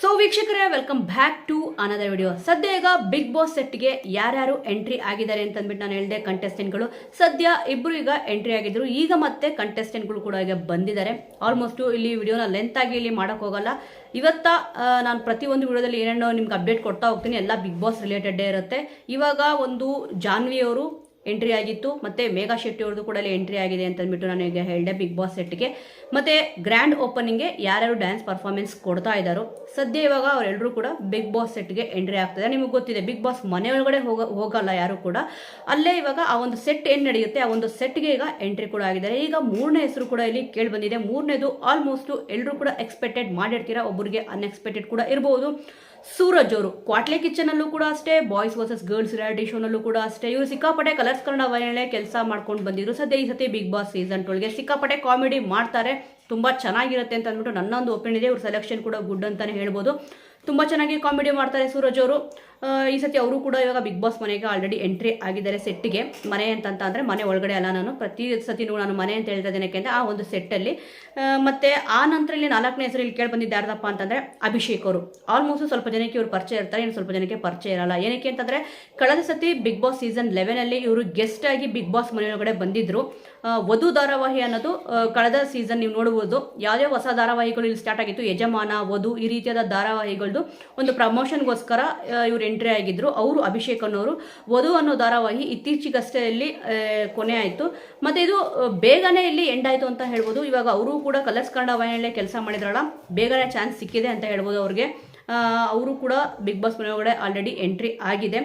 So ವೀಕ್ಷಕರೇ welcome back to another video ಸದ್ಯ ಈಗ ಬಿಗ್ ಬಾಸ್ ಸೆಟ್ಗೆ ಯಾರ್ಯಾರು ಎಂಟ್ರಿ ಆಗಿದ್ದಾರೆ ಅಂತ ಅಂದ್ಬಿಟ್ಟು ನಾನು ಹೇಳಿದೆ ಕಂಟೆಸ್ಟೆಂಟ್ಗಳು ಸದ್ಯ ಇಬ್ಬರು ಈಗ ಎಂಟ್ರಿ ಆಗಿದ್ರು. ಈಗ ಮತ್ತೆ ಕಂಟೆಸ್ಟೆಂಟ್ಗಳು ಕೂಡ ಈಗ ಬಂದಿದ್ದಾರೆ. ಆಲ್ಮೋಸ್ಟ್ ಇಲ್ಲಿ ವಿಡಿಯೋನ ಲೆಂತ್ ಆಗಿ ಇಲ್ಲಿ ಮಾಡೋಕ್ಕೋಗಲ್ಲ ಇವತ್ತ ನಾನು ಪ್ರತಿಯೊಂದು ವಿಡಿಯೋದಲ್ಲಿ ಏನೇನೋ ನಿಮ್ಗೆ ಅಪ್ಡೇಟ್ ಕೊಡ್ತಾ ಹೋಗ್ತೀನಿ. ಎಲ್ಲ ಬಿಗ್ ಬಾಸ್ ರಿಲೇಟೆಡ್ ಇರುತ್ತೆ. ಇವಾಗ ಒಂದು ಜಾನ್ವಿ ಅವರು ಎಂಟ್ರಿ ಆಗಿತ್ತು. ಮತ್ತೆ ಮೇಘಾ ಶೆಟ್ಟಿ ಅವ್ರದ್ದು ಕೂಡ ಅಲ್ಲಿ ಎಂಟ್ರಿ ಆಗಿದೆ ಅಂತ ಅಂದ್ಬಿಟ್ಟು ನಾನು ಈಗ ಹೇಳಿದೆ ಬಿಗ್ ಬಾಸ್ ಸೆಟ್ಗೆ ಮತ್ತೆ ಗ್ರ್ಯಾಂಡ್ ಓಪನಿಂಗ್ಗೆ ಯಾರ್ಯಾರು ಡ್ಯಾನ್ಸ್ ಪರ್ಫಾರ್ಮೆನ್ಸ್ ಕೊಡ್ತಾ ಇದ್ದಾರೋ, ಸದ್ಯ ಇವಾಗ ಅವರೆಲ್ಲರೂ ಕೂಡ ಬಿಗ್ ಬಾಸ್ ಸೆಟ್ಗೆ ಎಂಟ್ರಿ ಆಗ್ತದೆ ನಿಮಗೆ ಗೊತ್ತಿದೆ ಬಿಗ್ ಬಾಸ್ ಮನೆಯೊಳಗಡೆ ಹೋಗ, ಹೋಗಲ್ಲ ಯಾರು ಕೂಡ. ಅಲ್ಲೇ ಇವಾಗ ಆ ಒಂದು ಸೆಟ್ ಏನು ನಡೆಯುತ್ತೆ, ಆ ಒಂದು ಸೆಟ್ಗೆ ಈಗ ಎಂಟ್ರಿ ಕೂಡ ಆಗಿದ್ದಾರೆ. ಈಗ ಮೂರನೇ ಹೆಸರು ಕೂಡ ಇಲ್ಲಿ ಕೇಳಿ ಬಂದಿದೆ. ಮೂರನೇದು ಆಲ್ಮೋಸ್ಟ್ ಎಲ್ಲರೂ ಕೂಡ ಎಕ್ಸ್ಪೆಕ್ಟೆಡ್ ಮಾಡಿರ್ತೀರಾ ಒಬ್ಬರಿಗೆ ಅನ್ಎಕ್ಸ್ಪೆಕ್ಟೆಡ್ ಕೂಡ ಇರಬಹುದು ಸೂರಜ್ ಅವರು ಕ್ವಾಟ್ಲೆ ಕಿಚನ್ ಅಲ್ಲೂ ಕೂಡ ಅಷ್ಟೇ ಬಾಯ್ಸ್ ವರ್ಸಸ್ ಗರ್ಲ್ಸ್ ರಿಯಾಲಿಟಿ ಶೋನಲ್ಲೂ ಕೂಡ ಅಷ್ಟೇ. ಇವರು ಸಿಕ್ಕಾಪಟ್ಟೆ ಕಲರ್ಸ್ ಕನ್ನಡ ಕೆಲಸ ಮಾಡ್ಕೊಂಡು ಬಂದಿದ್ರು. ಸದ್ಯ ಈ ಸತಿ ಬಿಗ್ ಬಾಸ್ ಸೀಸನ್ ಟೋಲ್ಗೆ ಸಿಕ್ಕಾಪಟ್ಟೆ ಕಾಮಿಡಿ ಮಾಡ್ತಾರೆ. ತುಂಬಾ ಚೆನ್ನಾಗಿರುತ್ತೆ ಅಂತ ಅಂದ್ಬಿಟ್ಟು ನನ್ನ ಒಂದು ಒಪಿನಿಯನ್ ಇದೆ. ಇವ್ರ ಸೆಲೆಕ್ಷನ್ ಕೂಡ ಗುಡ್ ಅಂತಾನೆ ಹೇಳ್ಬೋದು. ತುಂಬಾ ಚೆನ್ನಾಗಿ ಕಾಮಿಡಿ ಮಾಡ್ತಾರೆ ಸೂರಜ್ ಅವರು. ಈ ಸತಿ ಅವರು ಕೂಡ ಇವಾಗ ಬಿಗ್ ಬಾಸ್ ಮನೆಗೆ ಆಲ್ರೆಡಿ ಎಂಟ್ರಿ ಆಗಿದ್ದಾರೆ ಸೆಟ್ಗೆ ಮನೆ ಅಂತಂತ ಅಂದರೆ ಮನೆ ಒಳಗಡೆ ಅಲ್ಲ ನಾನು. ಪ್ರತಿ ಸತಿನೂ ನಾನು ಮನೆ ಅಂತ ಹೇಳ್ತಾ ಇದ್ದೇನೆ ಯಾಕೆಂದರೆ ಆ ಒಂದು ಸೆಟ್ಟಲ್ಲಿ ಮತ್ತು ಆ ನಂತರ ಇಲ್ಲಿ ನಾಲ್ಕನೇ ಹೆಸರು ಇಲ್ಲಿ ಕೇಳಿ ಬಂದಿದ್ದು ಯಾರ್ದಪ್ಪ ಅಂತಂದರೆ ಅಭಿಷೇಕ್ ಅವರು. ಆಲ್ಮೋಸ್ಟ್ ಸ್ವಲ್ಪ ಜನಕ್ಕೆ ಇವರು ಪರಿಚಯ ಇರ್ತಾರೆ, ಇನ್ನು ಸ್ವಲ್ಪ ಜನಕ್ಕೆ ಪರಿಚಯ ಇರಲ್ಲ. ಏನಕ್ಕೆ ಅಂತಂದರೆ ಕಳೆದ ಸತಿ ಬಿಗ್ ಬಾಸ್ ಸೀಸನ್ ಲೆವೆನಲ್ಲಿ ಇವರು ಗೆಸ್ಟ್ ಆಗಿ ಬಿಗ್ ಬಾಸ್ ಮನೆಯೊಳಗಡೆ ಬಂದಿದ್ದರು ವಧು ಧಾರಾವಾಹಿ ಅನ್ನೋದು ಕಳೆದ ಸೀಸನ್ ನೀವು ನೋಡಬಹುದು ಯಾವುದೇ ಹೊಸ ಧಾರಾವಾಹಿಗಳು ಇಲ್ಲಿ ಸ್ಟಾರ್ಟ್ ಆಗಿತ್ತು? ಯಜಮಾನ, ವಧು ಈ ರೀತಿಯಾದ ಧಾರಾವಾಹಿಗಳದ್ದು ಒಂದು ಪ್ರಮೋಷನ್ಗೋಸ್ಕರ ಇವರು ಎಂಟ್ರಿ ಆಗಿದ್ರು. ಅವರು ಅಭಿಷೇಕ್ ಅನ್ನೋರು ವಧು ಅನ್ನೋ ಧಾರಾವಾಹಿ ಇತ್ತೀಚೆಗಷ್ಟೇ ಇಲ್ಲಿ ಕೊನೆ ಆಯಿತು. ಮತ್ತು ಇದು ಬೇಗನೆ ಇಲ್ಲಿ ಎಂಡ್ ಆಯಿತು ಅಂತ ಹೇಳ್ಬೋದು. ಇವಾಗ ಅವರು ಕೂಡ ಕಲರ್ಸ್ ಕನ್ನಡ ವಾಹಿನಿಯಲ್ಲೇ ಕೆಲಸ ಮಾಡಿದ್ರಲ್ಲ, ಬೇಗನೆ ಚಾನ್ಸ್ ಸಿಕ್ಕಿದೆ ಅಂತ ಹೇಳ್ಬೋದು ಅವ್ರಿಗೆ. ಅವರು ಕೂಡ ಬಿಗ್ ಬಾಸ್ ಮನೆಯೊಳಗಡೆ ಆಲ್ರೆಡಿ ಎಂಟ್ರಿ ಆಗಿದೆ.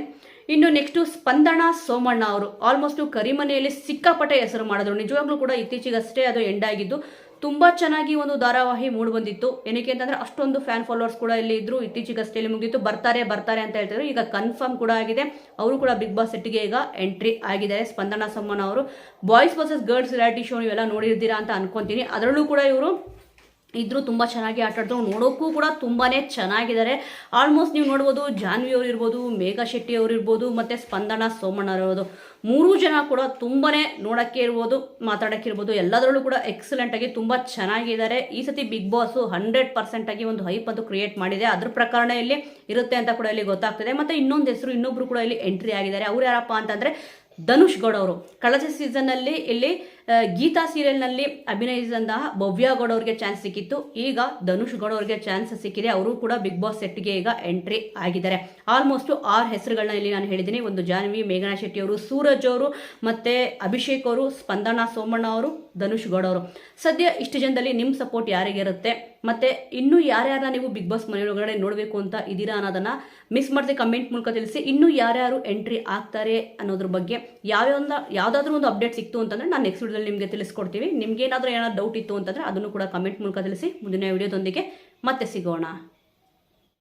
ಇನ್ನು ನೆಕ್ಸ್ಟು ಸ್ಪಂದನ ಸೋಮಣ್ಣ ಅವರು. ಆಲ್ಮೋಸ್ಟು ಕರಿಮನೆಯಲ್ಲಿ ಸಿಕ್ಕಾಪಟ್ಟೆ ಹೆಸರು ಮಾಡಿದ್ರು. ನಿಜವಾಗ್ಲೂ ಕೂಡ ಇತ್ತೀಚೆಗಷ್ಟೇ ಅದು ಎಂಡ್ ಆಗಿದ್ದು. ತುಂಬಾ ಚೆನ್ನಾಗಿ ಒಂದು ಧಾರಾವಾಹಿ ಮೂಡ್ ಬಂದಿತ್ತು. ಏನಕ್ಕೆ ಅಂತಂದ್ರೆ ಅಷ್ಟೊಂದು ಫ್ಯಾನ್ ಫಾಲೋವರ್ಸ್ ಕೂಡ ಇಲ್ಲಿ ಇದ್ರು. ಇತ್ತೀಚೆಗಷ್ಟೇ ಮುಗಿದಿತ್ತು ಬರ್ತಾರೆ ಬರ್ತಾರೆ ಅಂತ ಹೇಳ್ತಿದ್ರು. ಈಗ ಕನ್ಫರ್ಮ್ ಕೂಡ ಆಗಿದೆ. ಅವರು ಕೂಡ ಬಿಗ್ ಬಾಸ್ ಸೆಟ್ಗೆ ಈಗ ಎಂಟ್ರಿ ಆಗಿದ್ದಾರೆ. ಸ್ಪಂದನಾ ಸಮ್ಮನ್ ಅವರು. Boys versus girls reality show ನೀವೆಲ್ಲ ನೋಡಿರ್ತೀರಾ ಅಂತ ಅನ್ಕೊಂತೀನಿ. ಅದರಲ್ಲೂ ಕೂಡ ಇವರು ಇದ್ರು ತುಂಬ ಚೆನ್ನಾಗಿ ಆಟ ಆಡಿದ್ರು ನೋಡೋಕ್ಕೂ ಕೂಡ ತುಂಬಾನೇ ಚೆನ್ನಾಗಿದ್ದಾರೆ. ಆಲ್ಮೋಸ್ಟ್ ನೀವು ನೋಡ್ಬೋದು, ಜಾನ್ವಿ ಅವ್ರು ಇರ್ಬೋದು ಮೇಘಾ ಶೆಟ್ಟಿ ಅವ್ರು ಇರ್ಬೋದು ಮತ್ತು ಸ್ಪಂದನ ಸೋಮಣ್ಣ ಇರ್ಬೋದು ಮೂರೂ ಜನ ಕೂಡ ತುಂಬಾನೇ ನೋಡೋಕ್ಕೆ ಇರ್ಬೋದು, ಮಾತಾಡಕ್ಕೆ ಇರ್ಬೋದು. ಎಲ್ಲದರಲ್ಲೂ ಕೂಡ ಎಕ್ಸಲೆಂಟ್ ಆಗಿ ತುಂಬ ಚೆನ್ನಾಗಿದ್ದಾರೆ. ಈ ಸತಿ ಬಿಗ್ ಬಾಸ್ ಹಂಡ್ರೆಡ್ ಆಗಿ ಒಂದು ಹೈಪ್ ಅದು ಕ್ರಿಯೇಟ್ ಮಾಡಿದೆ. ಅದ್ರ ಪ್ರಕಾರನೇ ಇಲ್ಲಿ ಇರುತ್ತೆ ಅಂತ ಕೂಡ ಇಲ್ಲಿ ಗೊತ್ತಾಗ್ತಿದೆ. ಮತ್ತು ಇನ್ನೊಂದು ಹೆಸರು, ಇನ್ನೊಬ್ರು ಕೂಡ ಇಲ್ಲಿ ಎಂಟ್ರಿ ಆಗಿದ್ದಾರೆ. ಅವ್ರು ಯಾರಪ್ಪ ಅಂತಂದ್ರೆ ಧನುಷ್ ಗೌಡ ಅವರು. ಕಳೆದ ಸೀಸನ್ನಲ್ಲಿ ಇಲ್ಲಿ ಗೀತಾ ಸೀರಿಯಲ್ನಲ್ಲಿ ಅಭಿನಯಿಸಿದಂತಹ ಭವ್ಯ ಗೌಡ ಅವ್ರಿಗೆ ಚಾನ್ಸ್ ಸಿಕ್ಕಿತ್ತು. ಈಗ ಧನುಷ್ ಗೌಡ ಅವ್ರಿಗೆ ಚಾನ್ಸ್ ಸಿಕ್ಕಿದೆ. ಅವರು ಕೂಡ ಬಿಗ್ ಬಾಸ್ ಸೆಟ್ಗೆ ಈಗ ಎಂಟ್ರಿ ಆಗಿದ್ದಾರೆ. ಆಲ್ಮೋಸ್ಟ್ ಆರು ಹೆಸರುಗಳನ್ನ ಇಲ್ಲಿ ನಾನು ಹೇಳಿದ್ದೀನಿ. ಒಂದು ಜಾನ್ವಿ ಮೇಘನಾ ಶೆಟ್ಟಿ ಅವರು ಸೂರಜ್ ಅವರು ಮತ್ತೆ ಅಭಿಷೇಕ್ ಅವರು, ಸ್ಪಂದನಾ ಸೋಮಣ್ಣ ಅವರು, ಧನುಷ್ ಗೌಡ ಅವರು ಸದ್ಯ ಇಷ್ಟು ಜನದಲ್ಲಿ ನಿಮ್ಮ ಸಪೋರ್ಟ್ ಯಾರಿಗಿರುತ್ತೆ ಮತ್ತೆ ಇನ್ನೂ ಯಾರ್ಯಾರ ನೀವು ಬಿಗ್ ಬಾಸ್ ಮನೆಯೊಳಗಡೆ ನೋಡಬೇಕು ಅಂತ ಇದ್ದೀರಾ ಅನ್ನೋದನ್ನ ಮಿಸ್ ಮಾಡದೆ ಕಮೆಂಟ್ ಮೂಲಕ ತಿಳಿಸಿ, ಇನ್ನೂ ಯಾರ್ಯಾರು ಎಂಟ್ರಿ ಆಗ್ತಾರೆ ಅನ್ನೋದ್ರ ಬಗ್ಗೆ ಯಾವ್ಯಾವ ಯಾವುದಾದ್ರೂ ಒಂದು ಅಪ್ಡೇಟ್ ಸಿಕ್ತು ಅಂತಂದ್ರೆ ನಾನು ನೆಕ್ಸ್ಟ್ ವಿಡಿಯೋದಲ್ಲಿ ನಿಮಗೆ ತಿಳಿಸ್ಕೊಡ್ತೀವಿ. ನಿಮ್ಗೆ ಏನಾದರೂ ಏನಾದ್ರು ಡೌಟ್ ಇತ್ತು ಅಂತಂದ್ರೆ ಅದನ್ನು ಕೂಡ ಕಮೆಂಟ್ ಮೂಲಕ ತಿಳಿಸಿ. ಮುಂದಿನ ವಿಡಿಯೋದೊಂದಿಗೆ ಮತ್ತೆ ಸಿಗೋಣ.